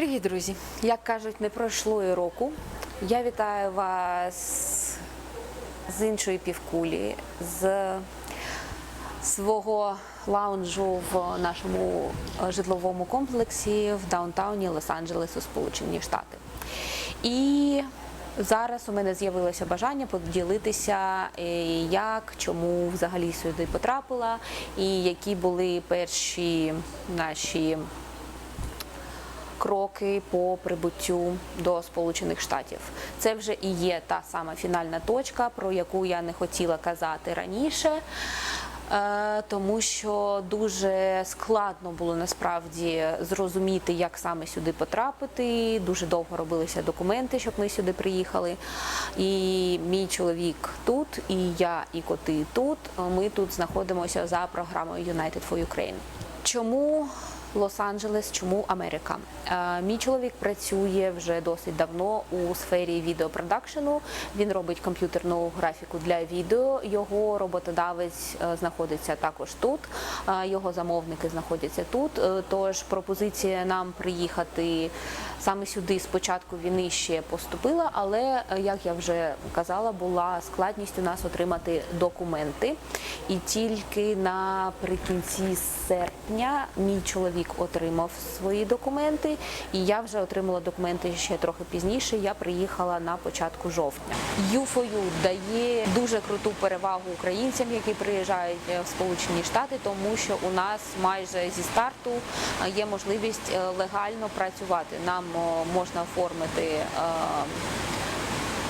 Привіт, друзі! Як кажуть, не пройшло і року. Я вітаю вас з іншої півкулі, з свого лаунжу в нашому житловому комплексі в даунтауні Лос-Анджелесу, Сполучені Штати. І зараз у мене з'явилося бажання поділитися, е, як, чому взагалі сюди потрапила, і які були перші наші кроки по прибуттю до Сполучених Штатів. Це вже і є та сама фінальна точка, про яку я не хотіла казати раніше. е, Тому що дуже складно було насправді зрозуміти, як саме сюди потрапити. Дуже довго робилися документи, щоб ми сюди приїхали. І мій чоловік тут, і я, і коти тут. Ми тут знаходимося за програмою United for Ukraine. Чому Лос-Анджелес, чому Америка? Е, Мій чоловік працює вже досить давно у сфері відеопродакшену. Він робить комп'ютерну графіку для відео. Його роботодавець е, знаходиться також тут. е, Його замовники знаходяться тут. Тож пропозиція нам приїхати саме сюди з початку війни ще поступила, але як я вже казала, була складність у нас отримати документи. І тільки наприкінці серпня мій чоловік отримав свої документи, і я вже отримала документи ще трохи пізніше. Я приїхала на початку жовтня. U4U дає дуже круту перевагу українцям, які приїжджають е, в Сполучені Штати, тому що у нас майже зі старту е, є можливість е, легально працювати. Нам можна оформити.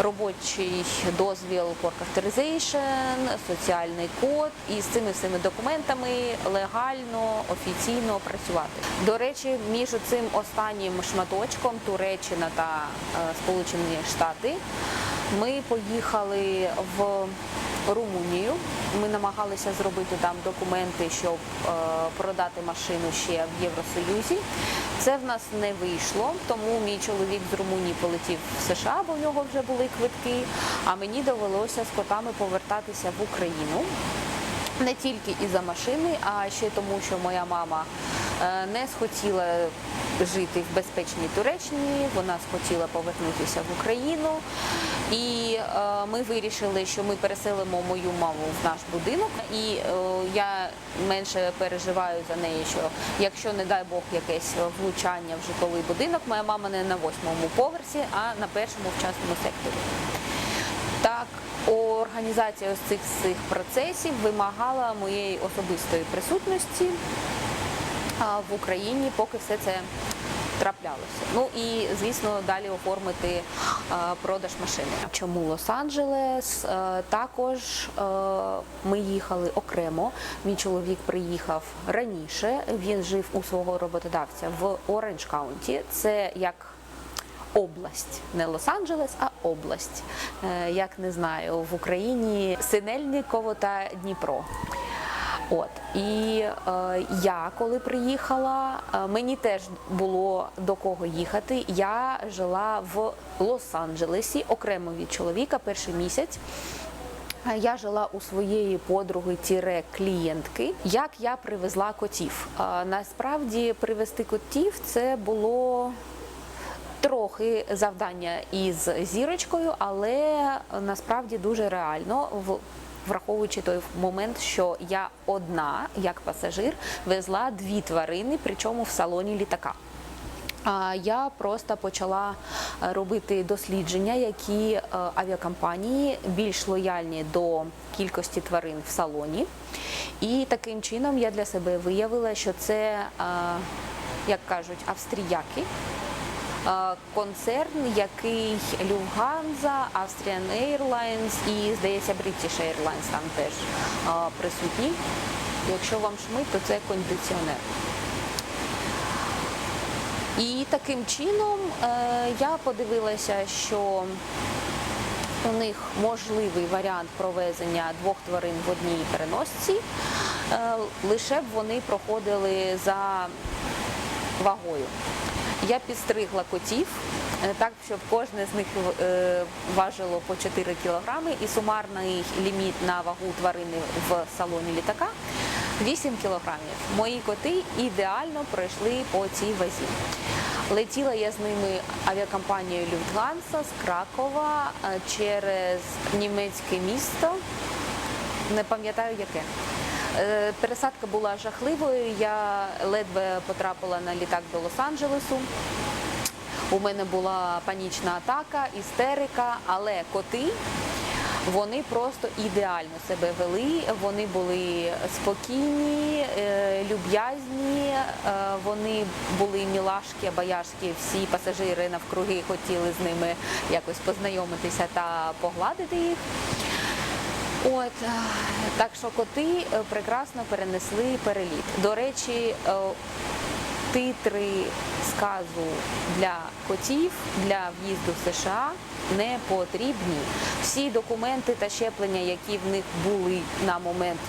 Робочий дозвіл Work Authorization, соціальний код і з цими всіми документами легально, офіційно працювати. До речі, між цим останнім шматочком Туреччина та е, Сполучені Штати ми поїхали в Румунію. Ми намагалися зробити там документи, щоб е, продати машину ще в Євросоюзі. Це в нас не вийшло, тому мій чоловік з Румунії полетів в США, бо в нього вже були квитки. А мені довелося з котами повертатися в Україну. Не тільки із-за машини, а ще тому, що моя мама не схотіла жити в безпечній Туреччині, вона схотіла повернутися в Україну. І е, ми вирішили, що ми переселимо мою маму в наш будинок. І е, я менше переживаю за неї, що якщо, не дай Бог, якесь влучання в житловий будинок, моя мама не на восьмому поверсі, а на першому в частному секторі. Так, організація ось цих всіх процесів вимагала моєї особистої присутності в Україні, поки все це траплялося. Ну і звісно, далі оформити продаж машини. Чому Лос-Анджелес? Також ми їхали окремо. Мій чоловік приїхав раніше. Він жив у свого роботодавця в Оранж Каунті. Це як область, не Лос-Анджелес, а область. Е, Як не знаю, в Україні Синельниково та Дніпро. От і е, я коли приїхала, е, мені теж було до кого їхати. Я жила в Лос-Анджелесі окремо від чоловіка перший місяць. Е, Я жила у своєї подруги тіре клієнтки. Як я привезла котів? Е, Насправді привезти котів це було трохи завдання із зірочкою, але насправді дуже реально. Враховуючи той момент, що я одна, як пасажир, везла дві тварини, причому в салоні літака. Я просто почала е, робити дослідження, які е, авіакомпанії більш лояльні до кількості тварин в салоні. І таким чином я для себе виявила, що це, е, як кажуть, австріяки. Концерн, який Lufthansa, Austrian Airlines і, здається, British Airlines там теж присутні. Якщо вам шмить, то це кондиціонер. І таким чином е, я подивилася, що у них можливий варіант провезення двох тварин в одній переносці, е, лише б вони проходили за вагою. Я підстригла котів е, так, щоб кожне з них е, важило по 4 кілограми, і сумарний ліміт на вагу тварини в салоні літака 8 кілограмів. Мої коти ідеально пройшли по цій вазі. Летіла я з ними авіакомпанією Люфтганса з Кракова е, через німецьке місто. Не пам'ятаю яке. Е, Пересадка була жахливою. Я ледве потрапила на літак до Лос-Анджелесу. У мене була панічна атака, істерика, але коти. Вони просто ідеально себе вели, вони були спокійні, е, люб'язні, е, вони були мілашки, обаяшки, всі пасажири навкруги хотіли з ними якось познайомитися та погладити їх. От е, так що коти е, прекрасно перенесли переліт. До речі, е, титри сказу для котів для в'їзду в США не потрібні. Всі документи та щеплення, які в них були на момент.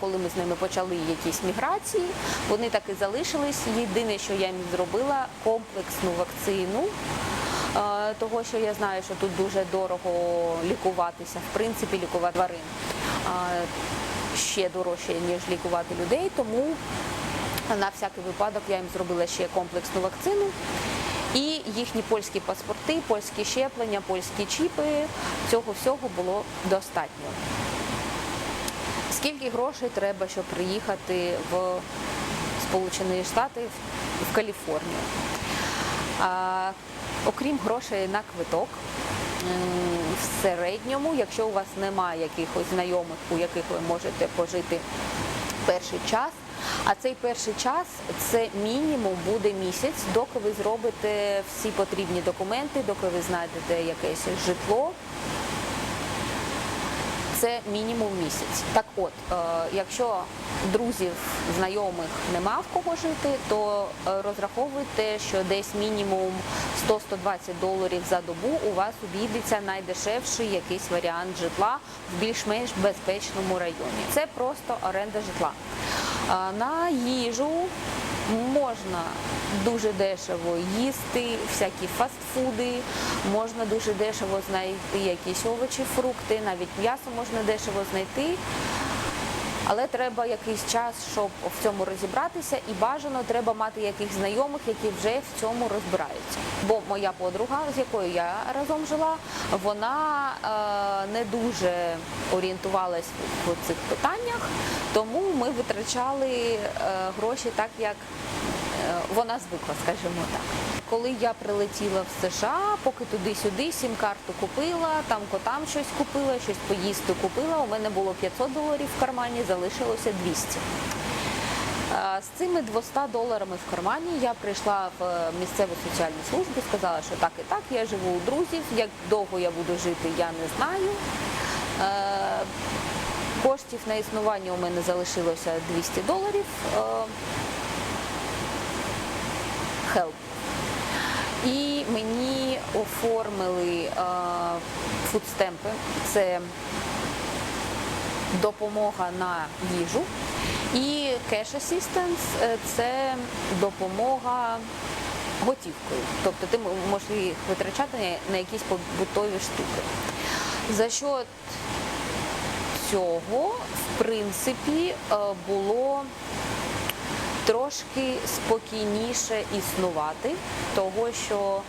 Коли ми з ними почали якісь міграції, вони так і залишились. Єдине, що я їм зробила, комплексну вакцину, того, що я знаю, що тут дуже дорого лікуватися, в принципі, лікувати тварин ще дорожче, ніж лікувати людей, тому на всякий випадок я їм зробила ще комплексну вакцину. І їхні польські паспорти, польські щеплення, польські чіпи, цього всього було достатньо. Скільки грошей треба, щоб приїхати в Сполучені Штати, в Каліфорнію? Окрім грошей на квиток, в середньому, якщо у вас немає якихось знайомих, у яких ви можете пожити перший час, а цей перший час це мінімум буде місяць, доки ви зробите всі потрібні документи, доки ви знайдете якесь житло. Це мінімум місяць. Так от, е, якщо друзів, знайомих нема в кого жити, то е, розраховуйте, що десь мінімум 100-120 доларів за добу у вас обійдеться найдешевший якийсь варіант житла в більш-менш безпечному районі. Це просто оренда житла. Е, На їжу можна дуже дешево їсти, всякі фастфуди, можна дуже дешево знайти якісь овочі, фрукти, навіть м'ясо можна дешево знайти. Але треба якийсь час, щоб в цьому розібратися, і бажано треба мати якихось знайомих, які вже в цьому розбираються. Бо моя подруга, з якою я разом жила, вона е, не дуже орієнтувалась в цих питаннях, тому ми витрачали е, гроші так, як вона звикла, скажімо так. Коли я прилетіла в США, поки туди-сюди сім-карту купила, там котам щось купила, щось поїсти купила. У мене було 500 доларів в кармані, залишилося 200. Е, З цими 200 доларами в кармані я прийшла в е, місцеву соціальну службу, сказала, що так і так, я живу у друзів, як довго я буду жити, я не знаю. Е, Коштів на існування у мене залишилося 200 доларів. Е, Help. І мені оформили е, фудстемпи. Це допомога на їжу. І cash assistance це допомога готівкою. Тобто ти можеш їх витрачати на- на якісь побутові штуки. За що цього, в принципі, е, було трошки спокійніше існувати, того що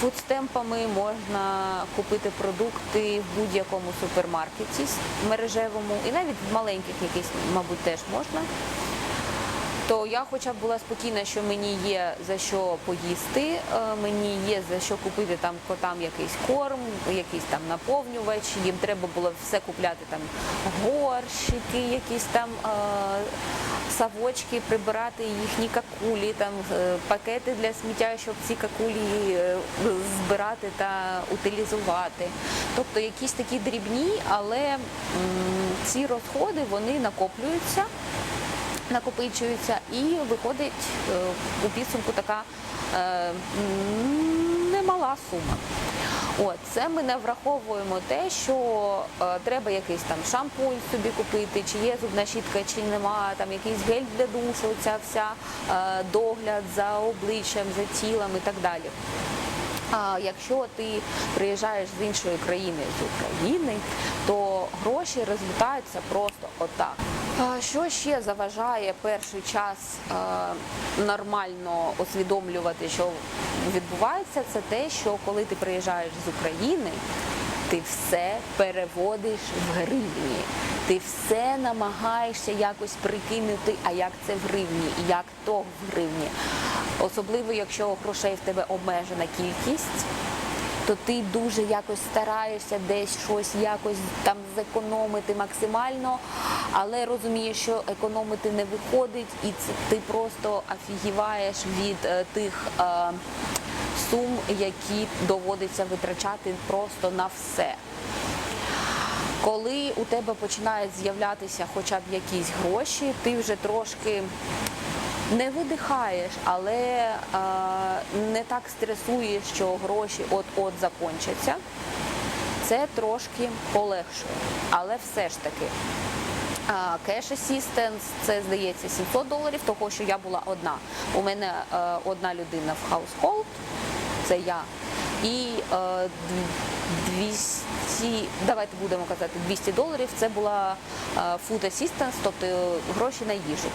фудстемпами можна купити продукти в будь-якому супермаркеті мережевому, і навіть в маленьких якихось, мабуть, теж можна. То я хоча б була спокійна, що мені є за що поїсти, е, мені є за що купити там котам якийсь корм, якийсь там наповнювач. Їм треба було все купляти там горщики, якісь там савочки, прибирати їхні какулі, там е, пакети для сміття, щоб ці какулі е, збирати та утилізувати. Тобто якісь такі дрібні, але ці розходи вони накоплюються накопичуються і виходить е, у підсумку така немала сума. От, це ми не враховуємо те, що е, треба якийсь там шампунь собі купити, чи є зубна щітка, чи нема, там якийсь гель для душу, ця вся е, догляд за обличчям, за тілом і так далі. А якщо ти приїжджаєш з іншої країни з України, то гроші розлітаються просто отак. Що ще заважає перший час е, нормально усвідомлювати, що відбувається, це те, що коли ти приїжджаєш з України, ти все переводиш в гривні. Ти все намагаєшся якось прикинути, а як це в гривні, і як то в гривні. Особливо, якщо грошей в тебе обмежена кількість, то ти дуже якось стараєшся десь щось якось там зекономити максимально, але розумієш, що економити не виходить, і ти просто офігіваєш від е, тих е, сум, які доводиться витрачати просто на все. Коли у тебе починають з'являтися хоча б якісь гроші, ти вже трошки не видихаєш, але е, не так стресуєш, що гроші от-от закончаться. Це трошки полегшує. Але все ж таки, а, Cash Assistance, це здається 700 доларів, того що я була одна. У мене е, одна людина в household, це я. І е, 200, давайте будемо казати, 200 доларів це була food assistance, тобто гроші на їжу.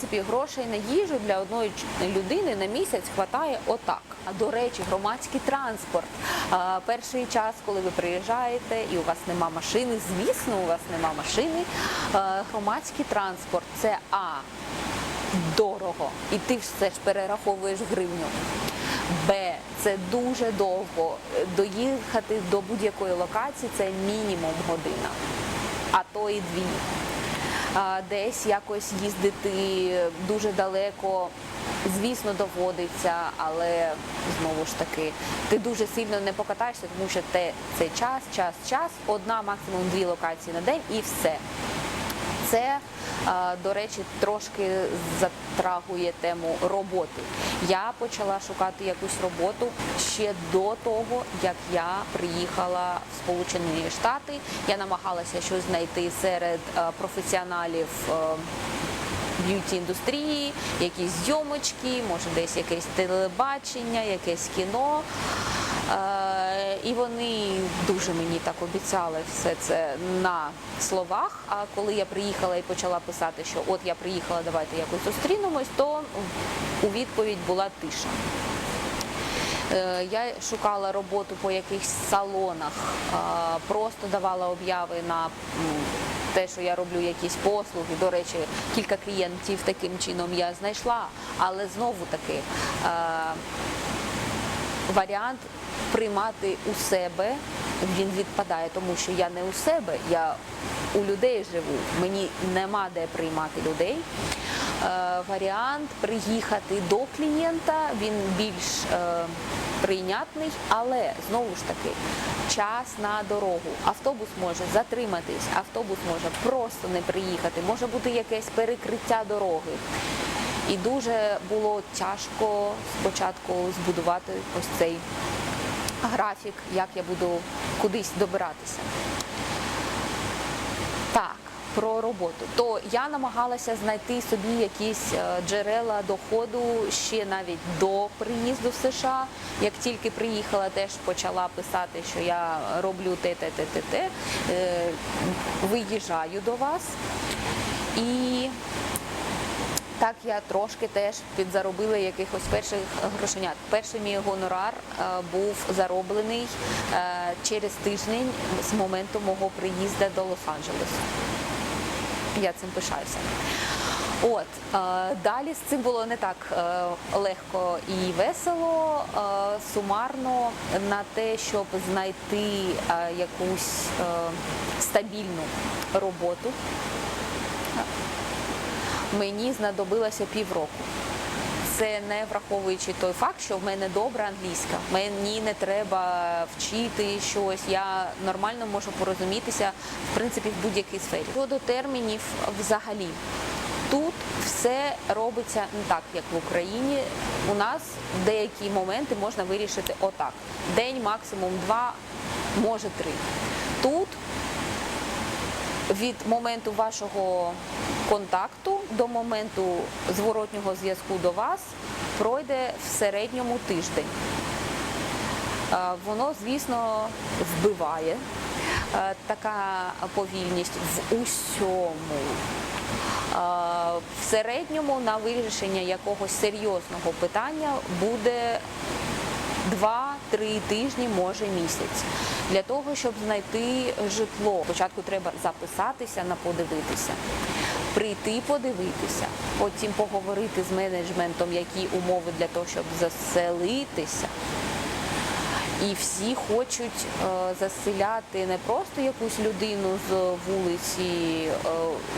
Принципі, грошей на їжу для одної людини на місяць хватає отак. А до речі, громадський транспорт. Перший час, коли ви приїжджаєте і у вас нема машини, звісно, у вас нема машини. громадський транспорт це а дорого, і ти все ж перераховуєш гривню. Б. Це дуже довго. Доїхати до будь-якої локації це мінімум година, а то і дві. Десь якось їздити дуже далеко, звісно, доводиться, але знову ж таки, ти дуже сильно не покатаєшся, тому що те, це час, час, час, одна, максимум дві локації на день і все. Це, до речі, трошки затрагує тему роботи. Я почала шукати якусь роботу ще до того, як я приїхала в Сполучені Штати. Я намагалася щось знайти серед професіоналів. б'юті індустрії, якісь зйомочки, може десь якесь телебачення, якесь кіно. І вони дуже мені так обіцяли все це на словах. А коли я приїхала і почала писати, що от я приїхала, давайте якось зустрінемось, то у відповідь була тиша. Е, Я шукала роботу по якихось салонах, просто давала обяви на те, що я роблю якісь послуги. До речі, кілька клієнтів таким чином я знайшла, але знову таки е, варіант приймати у себе він відпадає, тому що я не у себе, я у людей живу. Мені нема де приймати людей. Е, варіант приїхати до клієнта, він більш е, прийнятний, але знову ж таки час на дорогу. Автобус може затриматись, автобус може просто не приїхати, може бути якесь перекриття дороги. І дуже було тяжко спочатку збудувати ось цей графік, як я буду кудись добиратися. Так, про роботу. То я намагалася знайти собі якісь е, джерела доходу ще навіть до приїзду в США. Як тільки приїхала, теж почала писати, що я роблю те, те, те, те, те. Е, Виїжджаю до вас. І так я трошки теж підзаробила якихось перших грошенят. Перший мій гонорар е, був зароблений е, через тиждень з моменту мого приїзду до Лос-Анджелесу. Я цим пишаюся. От е, далі з цим було не так легко і весело. Сумарно на те, щоб знайти якусь стабільну роботу, мені знадобилося півроку. Це не враховуючи той факт, що в мене добра англійська. Мені не треба вчити щось. Я нормально можу порозумітися в принципі в будь-якій сфері. Щодо термінів, взагалі, тут все робиться не так, як в Україні. У нас деякі моменти можна вирішити отак: день, максимум два, може три. Тут від моменту вашого контакту до моменту зворотнього зв'язку до вас пройде в середньому тиждень. Воно, звісно, вбиває. така повільність в усьому. В середньому на вирішення якогось серйозного питання буде 2-3 тижні, може місяць. Для того, щоб знайти житло, спочатку треба записатися на подивитися, прийти подивитися, потім поговорити з менеджментом, які умови для того, щоб заселитися. І всі хочуть е, заселяти не просто якусь людину з вулиці, е,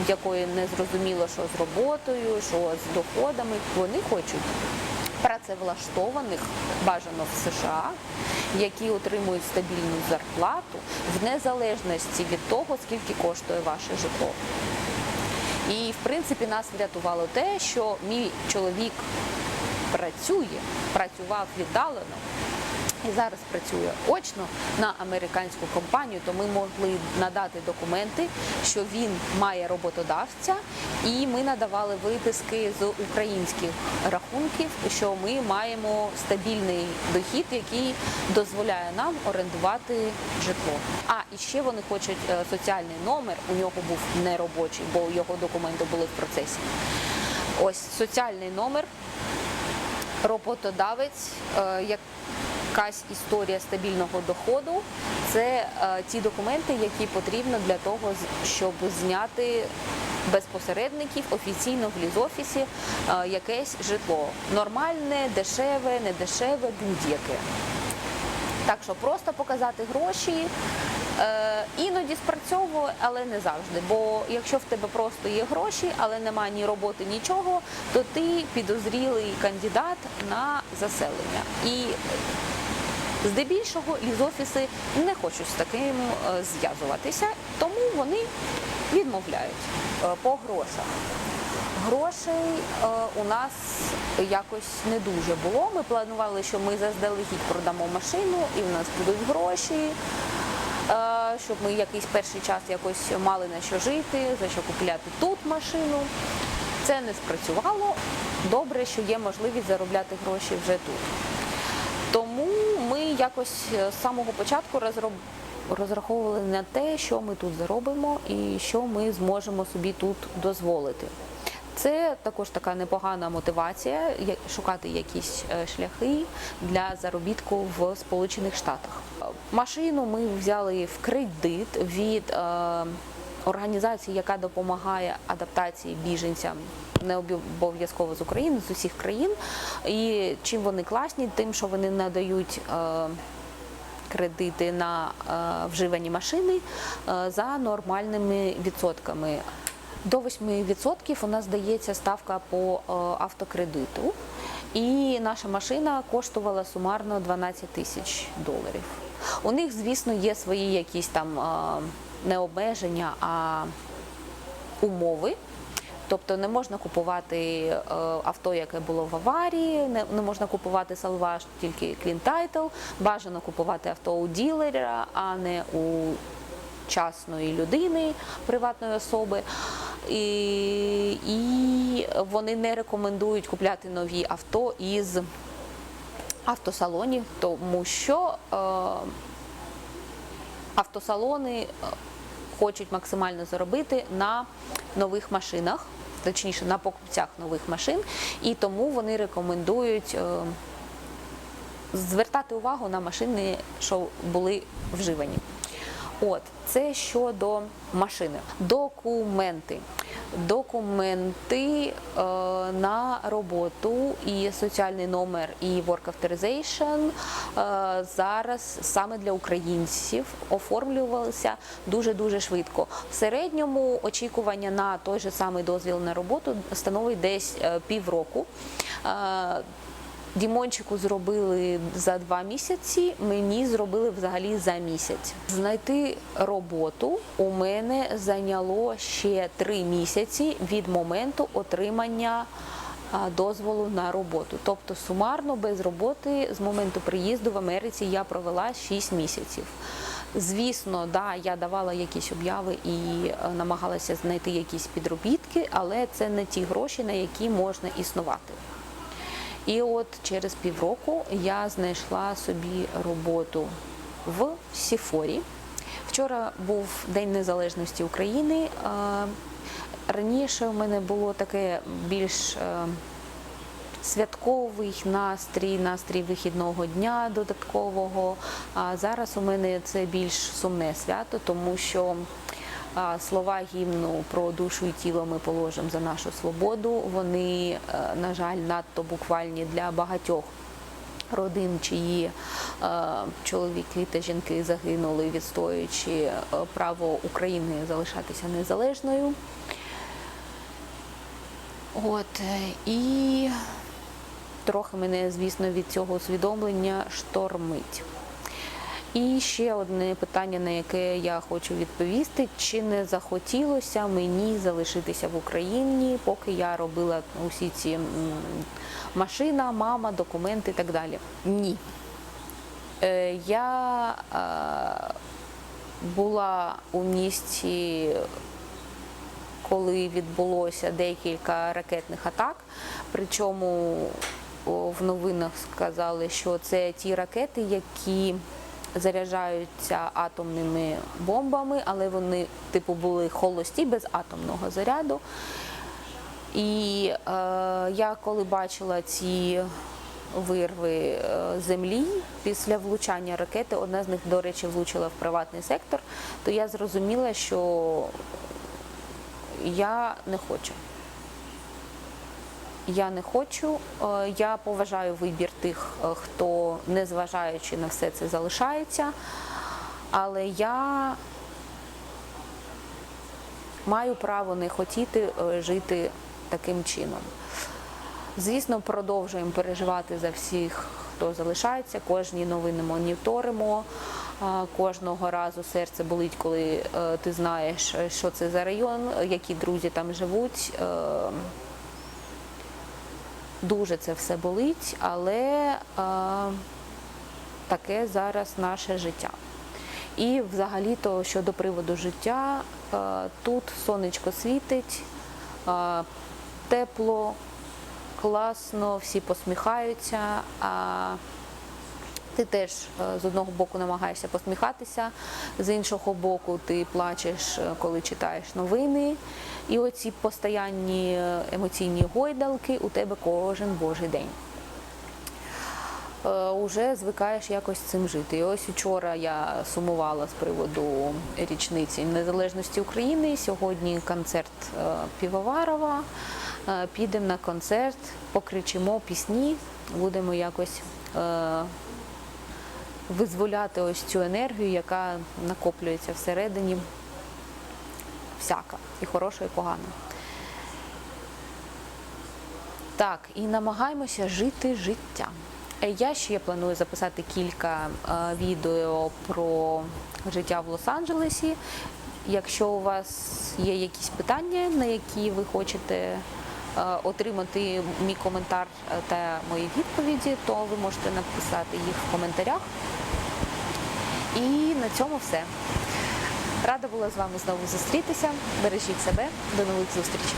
якої не зрозуміло, що з роботою, що з доходами. Вони хочуть працевлаштованих, бажано в США, які отримують стабільну зарплату в незалежності від того, скільки коштує ваше житло. І в принципі нас врятувало те, що мій чоловік працює, працював віддалено і зараз працює очно на американську компанію, то ми могли надати документи, що він має роботодавця, і ми надавали виписки з українських рахунків, що ми маємо стабільний дохід, який дозволяє нам орендувати житло. А і ще вони хочуть е, соціальний номер. У нього був неробочий, бо його документи були в процесі. Ось соціальний номер роботодавець, е, якась історія стабільного доходу. Це е, ті документи, які потрібно для того, щоб зняти без посередників офіційно в лізофісі е, якесь житло. Нормальне, дешеве, недешеве, будь-яке. Так що просто показати гроші е, іноді спрацьовує, але не завжди. Бо якщо в тебе просто є гроші, але немає ні роботи, нічого, то ти підозрілий кандидат на заселення. І здебільшого лізофіси не хочуть з таким е, зв'язуватися, тому вони відмовляють Е, по грошах. Грошей е, у нас якось не дуже було. Ми планували, що ми заздалегідь продамо машину і в нас будуть гроші, щоб ми якийсь перший час якось мали на що жити, за що купляти тут машину. Це не спрацювало. Добре, що є можливість заробляти гроші вже тут. Тому якось е, з самого початку розраховували на те, що ми тут заробимо і що ми зможемо собі тут дозволити. Це також така непогана мотивація шукати якісь е, шляхи для заробітку в Сполучених Штатах. Машину ми взяли в кредит від е, організації, яка допомагає адаптації біженцям не обов'язково з України, з усіх країн. І чим вони класні, тим, що вони надають. е, Кредити на е, вживані машини е, за нормальними відсотками. До 8% у нас дається ставка по автокредиту, і наша машина коштувала сумарно 12 тисяч доларів. У них, звісно, є свої якісь там не обмеження, а умови. Тобто не можна купувати е, авто, яке було в аварії, не, можна купувати салваж, тільки клін тайтл. Бажано купувати авто у ділера, а не у частної людини, приватної особи. І, і вони не рекомендують купляти нові авто із автосалонів, тому що е, автосалони е, хочуть максимально заробити на нових машинах, точніше на покупцях нових машин, і тому вони рекомендують е, звертати увагу на машини, що були вживані. От, це щодо машини. Документи. Документи е, на роботу і соціальний номер і Work Authorization е, зараз саме для українців оформлювалися дуже-дуже швидко. В середньому очікування на той же самий дозвіл на роботу становить десь е, півроку. Е, Дімончику зробили за два місяці, мені зробили взагалі за місяць. Знайти роботу у мене зайняло ще три місяці від моменту отримання дозволу на роботу. Тобто сумарно без роботи з моменту приїзду в Америці я провела 6 місяців. Звісно, да, я давала якісь обяви і е, намагалася знайти якісь підробітки, але це не ті гроші, на які можна існувати. І от через півроку я знайшла собі роботу в Сіфорі. Вчора був День Незалежності України. Е, Раніше у мене було таке більш е, святковий настрій, настрій вихідного дня додаткового. А зараз у мене це більш сумне свято, тому що слова гімну про душу і тіло ми положимо за нашу свободу. Вони, е, на жаль, надто буквальні для багатьох родин, чиї е, чоловіки та жінки загинули, відстоюючи е, право України залишатися незалежною. От е, і трохи мене, звісно, від цього усвідомлення штормить. І ще одне питання, на яке я хочу відповісти: чи не захотілося мені залишитися в Україні, поки я робила усі ці машина, мама, документи і так далі? Ні. Е, Я е, була у місті коли відбулося декілька ракетних атак. Причому в новинах сказали, що це ті ракети, які заряджаються атомними бомбами, але вони типу були холості без атомного заряду. І е, я коли бачила ці вирви е, землі після влучання ракети, одна з них, до речі, влучила в приватний сектор, то я зрозуміла, що я не хочу. Я не хочу. Е, Я поважаю вибір тих, е, хто, незважаючи на все це, залишається. Але я маю право не хотіти е, жити таким чином. Звісно, продовжуємо переживати за всіх, хто залишається. Кожні новини моніторимо. Кожного разу серце болить, коли ти знаєш, що це за район, які друзі там живуть. Дуже це все болить, але е, таке зараз наше життя. І взагалі-то щодо приводу життя, е, тут сонечко світить, е, тепло, класно, всі посміхаються. А ти теж е, з одного боку намагаєшся посміхатися, з іншого боку, ти плачеш, е, коли читаєш новини. І оці постоянні е, емоційні гойдалки у тебе кожен божий день. Уже звикаєш якось цим жити. І ось вчора я сумувала з приводу річниці незалежності України. Сьогодні концерт Півоварова. Підемо на концерт, покричимо пісні, будемо якось визволяти ось цю енергію, яка накоплюється всередині. Всяка, і хороша, і погана. Так, і намагаємося жити життя. Е, Я ще планую записати кілька е, відео про життя в Лос-Анджелесі. Якщо у вас є якісь питання, на які ви хочете е, отримати мій коментар та мої відповіді, то ви можете написати їх в коментарях. І на цьому все. Рада була з вами знову зустрітися. Бережіть себе. До нових зустрічей.